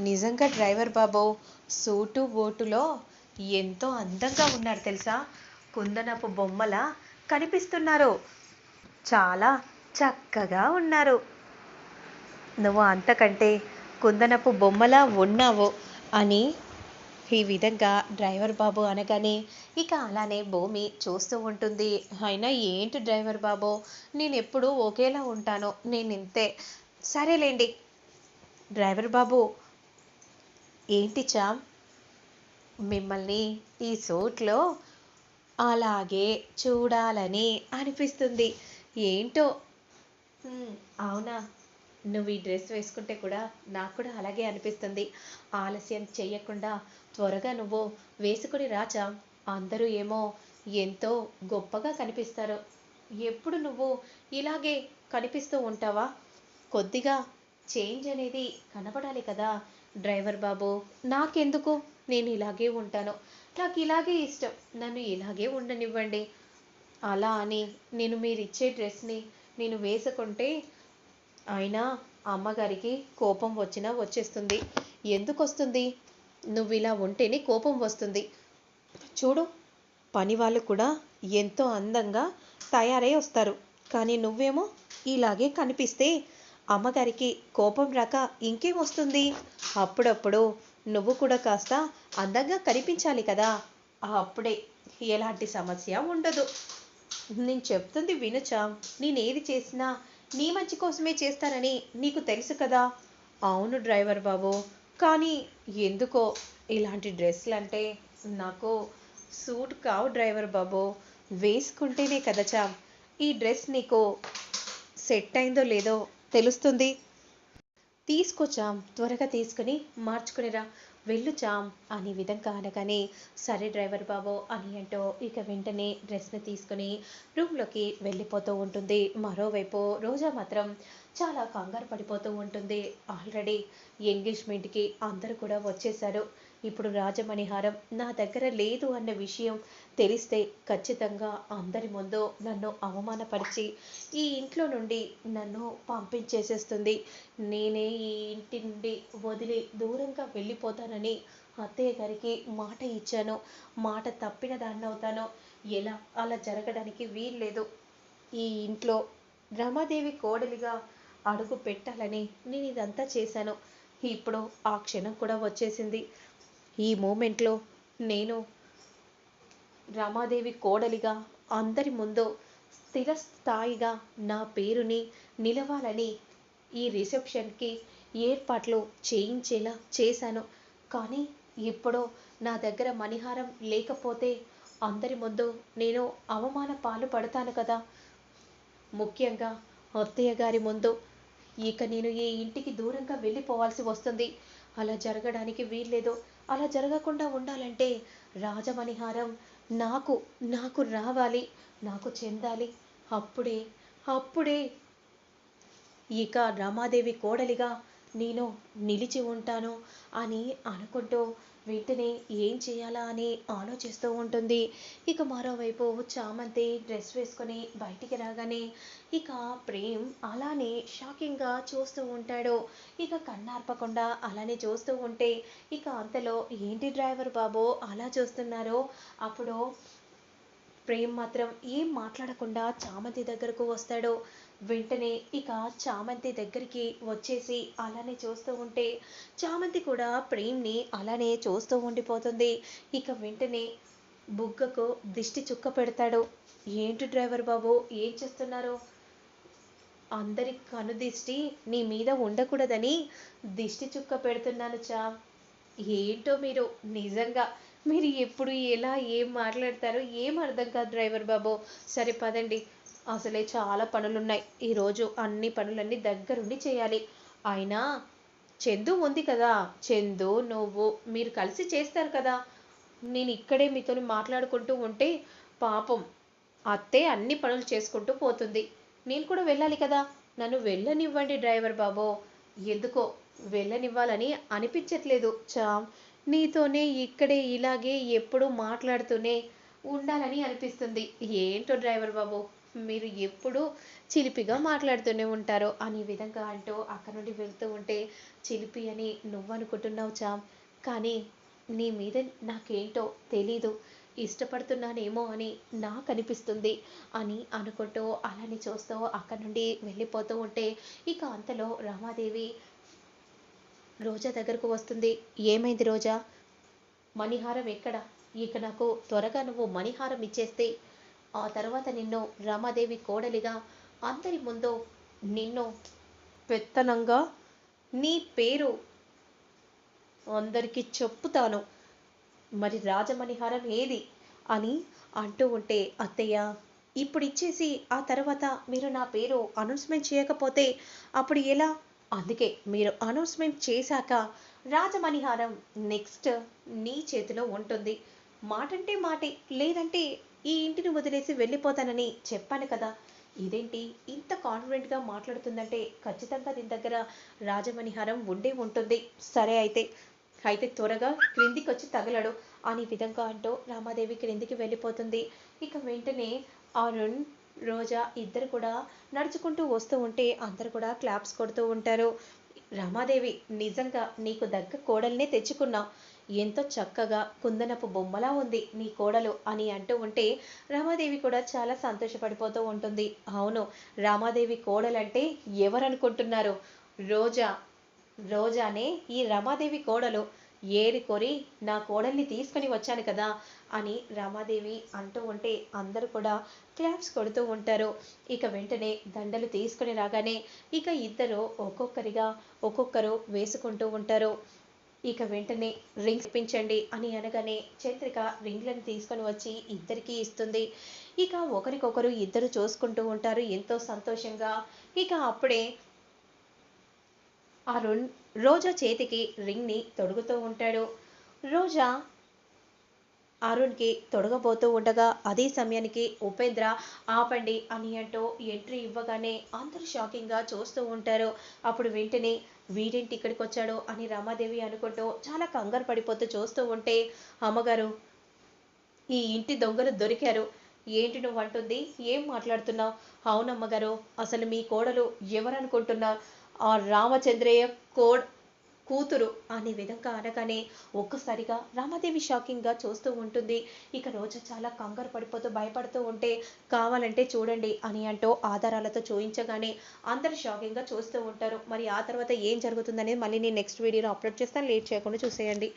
నిజంగా డ్రైవర్ బాబు సూటు బోటులో ఎంతో అందంగా ఉన్నారు తెలుసా? కుందనపు బొమ్మల కనిపిస్తున్నారు. చాలా చక్కగా ఉన్నారు. నువ్వు అంతకంటే కుందనపు బొమ్మలా ఉన్నావు అని ఈ విధంగా డ్రైవర్ బాబు అనగానే ఇక అలానే భూమి చూస్తూ ఉంటుంది. అయినా ఏంటి డ్రైవర్ బాబు? నేను ఎప్పుడూ ఒకేలా ఉంటాను. నేను ఇంతే సరేలేండి. డ్రైవర్ బాబు ఏంటి చామ్? మిమ్మల్ని ఈ సూట్లో అలాగే చూడాలని అనిపిస్తుంది. ఏంటో? అవునా. నువ్వు ఈ డ్రెస్ వేసుకుంటే కూడా నాకు కూడా అలాగే అనిపిస్తుంది. ఆలస్యం చెయ్యకుండా త్వరగా నువ్వు వేసుకుని రాచా అందరూ ఏమో ఎంతో గొప్పగా కనిపిస్తారు. ఎప్పుడు నువ్వు ఇలాగే కనిపిస్తూ ఉంటావా? కొద్దిగా చేంజ్ అనేది కనపడాలి కదా. డ్రైవర్ బాబు నాకెందుకు? నేను ఇలాగే ఉంటాను. నాకు ఇలాగే ఇష్టం. నన్ను ఇలాగే ఉండనివ్వండి. అలా అని నేను మీరు ఇచ్చే డ్రెస్ని నేను వేసుకుంటే అయినా అమ్మగారికి కోపం వచ్చినా వచ్చేస్తుంది. ఎందుకు వస్తుంది నువ్వు ఇలా ఉంటేనే కోపం వస్తుంది. చూడు పని వాళ్ళు కూడా ఎంతో అందంగా తయారై వస్తారు. కానీ నువ్వేమో ఇలాగే కనిపిస్తే అమ్మగారికి కోపం రాక ఇంకేం వస్తుంది? అప్పుడప్పుడు నువ్వు కూడా కాస్త అందంగా కనిపించాలి కదా. అప్పుడే ఎలాంటి సమస్య ఉండదు. నేను చెప్తుంది వినుచా నేనేది చేసినా నీ మంచి కోసమే చేస్తానని నీకు తెలుసు కదా. అవును డ్రైవర్ బాబు కానీ ఎందుకో ఇలాంటి డ్రెస్సులు అంటే నాకు సూట్ కావు డ్రైవర్ బాబు. వేసుకుంటేనే కదా చామ్ ఈ డ్రెస్ నీకు సెట్ అయిందో లేదో తెలుస్తుంది. తీసుకొచ్చాం. త్వరగా తీసుకుని మార్చుకునిరా వెళ్ళు చాం అనే విధంగా అనగానే సరే డ్రైవర్ బాబు అని అంటూ ఇక వెంటనే డ్రెస్ని తీసుకుని రూమ్లోకి వెళ్ళిపోతూ ఉంటుంది. మరోవైపు రోజా మాత్రం చాలా కంగారు పడిపోతూ ఉంటుంది. ఆల్రెడీ ఎంగేజ్మెంట్కి అందరూ కూడా వచ్చేసారు ఇప్పుడు రాజమణిహారం నా దగ్గర లేదు అన్న విషయం తెలిస్తే ఖచ్చితంగా అందరి ముందు నన్ను అవమానపరిచి ఈ ఇంట్లో నుండి నన్ను పంపించేసేస్తుంది. నేనే ఈ ఇంటి నుండి వదిలి దూరంగా వెళ్ళిపోతానని అత్తయ్య గారికి మాట ఇచ్చాను. మాట తప్పిన దాన్ని అవుతాను. ఎలా? అలా జరగడానికి వీల్లేదు ఈ ఇంట్లో రమాదేవి కోడలిగా అడుగు పెట్టాలని నేను ఇదంతా చేశాను. ఇప్పుడు ఆ క్షణం కూడా వచ్చేసింది. ఈ మూమెంట్లో నేను రమాదేవి కోడలిగా అందరి ముందు స్థిరస్థాయిగా నా పేరుని నిలవాలని ఈ రిసెప్షన్కి ఏర్పాట్లు చేయించేలా చేశాను. కానీ ఇప్పుడు నా దగ్గర మణిహారం లేకపోతే అందరి ముందు నేను అవమాన పాలు పడతాను కదా. ముఖ్యంగా అత్తయ్య గారి ముందు. ఇక నేను ఈ ఇంటికి దూరంగా వెళ్ళిపోవాల్సి వస్తుంది. అలా జరగడానికి వీల్లేదు. అలా జరగకుండా ఉండాలంటే రాజమణిహారం నాకు నాకు రావాలి నాకు చెందాలి. అప్పుడే అప్పుడే. ఇక రమాదేవి కోడలిగా నేను నిలిచి ఉంటాను అని అనుకుంటూ వెంటనే ఏం చేయాలా అని ఆలోచిస్తూ ఉంటుంది. ఇక మరోవైపు చామంతి డ్రెస్ వేసుకొని బయటికి రాగానే ఇక ప్రేమ్ అలానే షాకింగ్గా చూస్తూ ఉంటాడు. ఇక కన్నార్పకుండా అలానే చూస్తూ ఉంటే ఇక అంతలో ఏంటి డ్రైవర్ బాబు అలా చూస్తున్నారో? అప్పుడు ప్రేమ్ మాత్రం ఏం మాట్లాడకుండా చామంతి దగ్గరకు వస్తాడు. వెంటనే ఇక చామంతి దగ్గరికి వచ్చేసి అలానే చూస్తూ ఉంటే చామంతి కూడా ప్రేమ్ని అలానే చూస్తూ ఉండిపోతుంది. ఇక వెంటనే బుగ్గకు దిష్టి చుక్క పెడతాడు. ఏంటి డ్రైవర్ బాబు ఏం చేస్తున్నారు? అందరి కనుదిష్టి నీ మీద ఉండకూడదని దిష్టి చుక్క పెడుతున్నాను చా. ఏంటో మీరు నిజంగా మీరు ఎప్పుడు ఎలా ఏం మాట్లాడతారో ఏం అర్థం కాదు డ్రైవర్ బాబు. సరే పదండి అసలే చాలా పనులున్నాయి. ఈరోజు అన్ని పనులన్నీ దగ్గరుండి చేయాలి. అయినా చందు ఉంది కదా. చందు నువ్వు మీరు కలిసి చేస్తారు కదా. నేను ఇక్కడే మీతో మాట్లాడుకుంటూ ఉంటే పాపం అత్తే అన్ని పనులు చేసుకుంటూ పోతుంది. నేను కూడా వెళ్ళాలి కదా. నన్ను వెళ్ళనివ్వండి డ్రైవర్ బాబు. ఎందుకో వెళ్ళనివ్వాలని అనిపించట్లేదు. చామ్ నీతోనే ఇక్కడే ఇలాగే ఎప్పుడూ మాట్లాడుతూనే ఉండాలని అనిపిస్తుంది. ఏంటో డ్రైవర్ బాబు? మీరు ఎప్పుడూ చిలిపిగా మాట్లాడుతూనే ఉంటారు. అనే విధంగా అంటూ అక్కడ నుండి వెళ్తూ ఉంటే చిలిపి అని నువ్వు అనుకుంటున్నావు చామ్ కానీ నీ మీద నాకేంటో తెలీదు. ఇష్టపడుతున్నానేమో అని నాకు అనిపిస్తుంది అని అనుకుంటూ అలాని చూస్తూ అక్కడి నుండి వెళ్ళిపోతూ ఉంటే ఇక అంతలో రామాదేవి రోజా దగ్గరకు వస్తుంది. ఏమైంది రోజా? మణిహారం ఎక్కడ? ఇక నాకు త్వరగా నువ్వు మణిహారం ఇచ్చేస్తే ఆ తర్వాత నిన్ను రమాదేవి కోడలిగా అందరి ముందు నిన్ను పెత్తనంగా నీ పేరు అందరికీ చెప్పుతాను. మరి రాజమణిహారం ఏది? అని అంటూ ఉంటే అత్తయ్య ఇప్పుడు ఇచ్చేసి ఆ తర్వాత మీరు నా పేరు అనౌన్స్మెంట్ చేయకపోతే అప్పుడు ఎలా? అందుకే మీరు అనౌన్స్మెంట్ చేశాక రాజమణిహారం నెక్స్ట్ నీ చేతిలో ఉంటుంది. మాటంటే మాటే లేదంటే ఈ ఇంటిని వదిలేసి వెళ్ళిపోతానని చెప్పాను కదా. ఇదేంటి? ఇంత కాన్ఫిడెంట్గా మాట్లాడుతుందంటే ఖచ్చితంగా దీని దగ్గర రాజమణిహారం ఉండే ఉంటుంది. సరే అయితే. అయితే త్వరగా క్రిందికి వచ్చి తగలడు. అని విధంగా అంటూ రామాదేవి క్రిందికి వెళ్ళిపోతుంది. ఇక వెంటనే అరుణ్ రోజా ఇద్దరు కూడా నడుచుకుంటూ వస్తూ ఉంటే అందరు కూడా క్లాప్స్ కొడుతూ ఉంటారు. రామాదేవి నిజంగా నీకు దగ్గ కోడల్నే తెచ్చుకున్నావు ఎంతో చక్కగా కుందనపు బొమ్మలా ఉంది నీ కోడలు అని అంటూ ఉంటే రామాదేవి కూడా చాలా సంతోషపడిపోతూ ఉంటుంది. అవును రామాదేవి కోడలంటే ఎవరనుకుంటున్నారు? రోజా రోజానే ఈ రమాదేవి కోడలు ఏరి కొరి నా కోడల్ని తీసుకొని వచ్చాను కదా అని రామాదేవి అంటూ ఉంటే అందరూ కూడా క్లాప్స్ కొడుతూ ఉంటారు. ఇక వెంటనే దండలు తీసుకుని రాగానే ఇక ఇద్దరు ఒక్కొక్కరిగా ఒక్కొక్కరు వేసుకుంటూ ఉంటారు. ఇక వెంటనే రింగ్స్ ఇప్పించండి అని అనగానే చంద్రిక రింగ్లను తీసుకొని వచ్చి ఇద్దరికి ఇస్తుంది. ఇక ఒకరికొకరు ఇద్దరు చూసుకుంటూ ఉంటారు. ఎంతో సంతోషంగా ఇక అప్పుడే అరుణ్ రోజా చేతికి రింగ్ని తొడుగుతూ ఉంటాడు. రోజా అరుణ్కి తొడగబోతూ ఉండగా అదే సమయానికి ఉపేంద్ర ఆపండి అని అంటూ ఎంట్రీ ఇవ్వగానే అందరూ షాకింగ్గా చూస్తూ ఉంటారు. అప్పుడు వెంటనే వీడేంటి ఇక్కడికి వచ్చాడు అని రమాదేవి అనుకుంటూ చాలా కంగారు పడిపోతూ చూస్తూ ఉంటే అమ్మగారు ఈ ఇంటి దొంగలు దొరికారు. ఏంటి నువ్వు అంటుంది ఏం మాట్లాడుతున్నావు? అవునమ్మగారు అసలు మీ కోడలు ఎవరనుకుంటున్నారు? ఆ రామచంద్రయ్య కోడ్ కూతురు అనే విధంగా అనగానే ఒక్కసారిగా రామాదేవి షాకింగ్గా చూస్తూ ఉంటుంది. ఇక రోజు చాలా కంగారు పడిపోతూ భయపడుతూ ఉంటే కావాలంటే చూడండి అని అంటూ ఆధారాలతో చూయించగానే అందరు షాకింగ్గా చూస్తూ ఉంటారు. మరి ఆ తర్వాత ఏం జరుగుతుందనేది మళ్ళీ నేను నెక్స్ట్ వీడియోలో అప్లోడ్ చేస్తాను. లేట్ చేయకుండా చూసేయండి.